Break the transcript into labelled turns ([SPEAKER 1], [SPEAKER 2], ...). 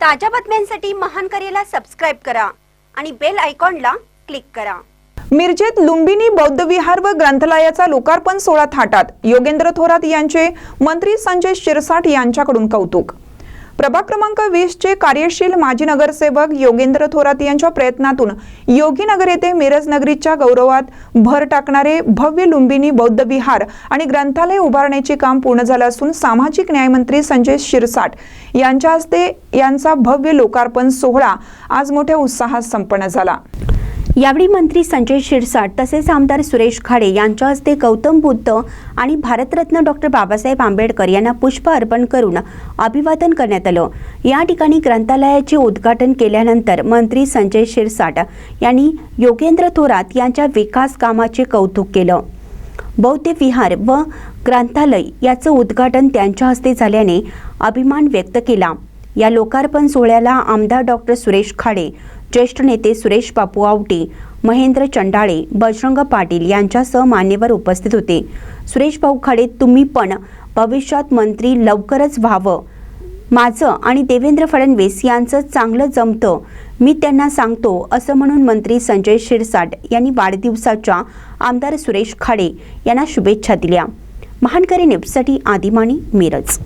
[SPEAKER 1] ताज्या बातम्यांसाठी महान करेला सबस्क्राईब करा आणि बेल आयकॉनला क्लिक करा.
[SPEAKER 2] मिरजेत लुंबिनी बौद्ध विहार व ग्रंथालयाचा लोकार्पण सोहळा थाटात. योगेंद्र थोरात यांचे मंत्री संजय शिरसाट यांच्याकडून कौतुक प्रभाग क्रमांक वीस चे कार्यशील माजी नगरसेवक योगेंद्र थोरात यांच्या प्रयत्नातून योगीनगर येथे मिरज नगरीच्या गौरवात भर टाकणारे भव्य लुंबिनी बौद्ध विहार आणि ग्रंथालय उभारण्याचे काम पूर्ण झालं असून सामाजिक न्यायमंत्री संजय शिरसाट यांच्या हस्ते यांचा भव्य लोकार्पण सोहळा आज मोठ्या उत्साहात संपन्न झाला.
[SPEAKER 1] यावेळी मंत्री संजय शिरसाट तसेच आमदार सुरेश खाडे यांच्या हस्ते गौतम बुद्ध आणि भारतरत्न डॉक्टर बाबासाहेब आंबेडकर यांना पुष्प अर्पण करून अभिवादन करण्यात आलं. या ठिकाणी ग्रंथालयाचे उद्घाटन केल्यानंतर मंत्री संजय शिरसाट यांनी योगेंद्र थोरात यांच्या विकास कामाचे कौतुक केलं. बौद्ध विहार व ग्रंथालय याचं उद्घाटन त्यांच्या हस्ते झाल्याने अभिमान व्यक्त केला. या लोकार्पण सोहळ्याला आमदार डॉक्टर सुरेश खाडे ज्येष्ठ नेते सुरेश बापू आवटे महेंद्र चंडाळे बजरंग पाटील यांच्यासह मान्यवर उपस्थित होते. सुरेश भाऊ खाडे तुम्ही पण भविष्यात मंत्री लवकरच व्हावं. माझं आणि देवेंद्र फडणवीस यांचं चांगलं जमतं मी त्यांना सांगतो असं म्हणून मंत्री संजय शिरसाट यांनी वाढदिवसाच्या आमदार सुरेश खाडे यांना शुभेच्छा दिल्या. महानकरी न्यूजसाठी आदिमानी मिरज.